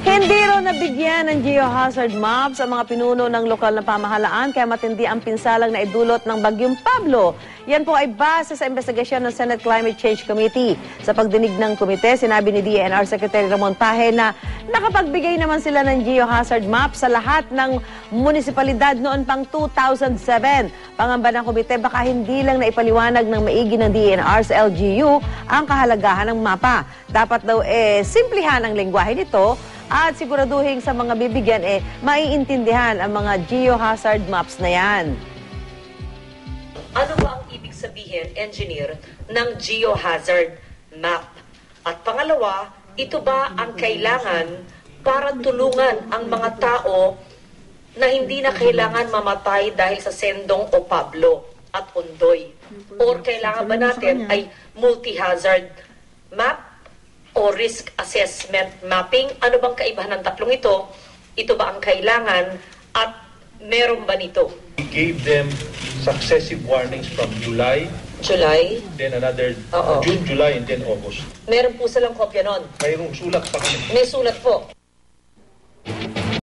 Hindi raw nabigyan ng geohazard map sa mga pinuno ng lokal na pamahalaan kaya matindi ang pinsalang na idulot ng Bagyong Pablo. Yan po ay base sa investigasyon ng Senate Climate Change Committee. Sa pagdinig ng komite, sinabi ni DNR Secretary Ramon Tahe na nakapagbigay naman sila ng geohazard map sa lahat ng munisipalidad noon pang 2007. Pangamba ng komite, baka hindi lang naipaliwanag ng maigi ng DNR sa LGU ang kahalagahan ng mapa. Dapat daw eh, simplihan ang lengguwahe nito at siguraduhin sa mga bibigyan eh, maiintindihan ang mga geohazard maps na yan. Ano ba ang ibig sabihin, engineer, ng geohazard map? At pangalawa, ito ba ang kailangan para tulungan ang mga tao na hindi na kailangan mamatay dahil sa Sendong o Pablo at Ondoy? Or kailangan ba natin ay multi-hazard map o risk assessment mapping? Ano bang kaibahan ng tatlong ito? Ito ba ang kailangan at meron ba nito? We gave them successive warnings from July, July? then another Oo. June, July, and then August. Meron po silang kopya nun. Mayroong sulat pa kami. May sulat po.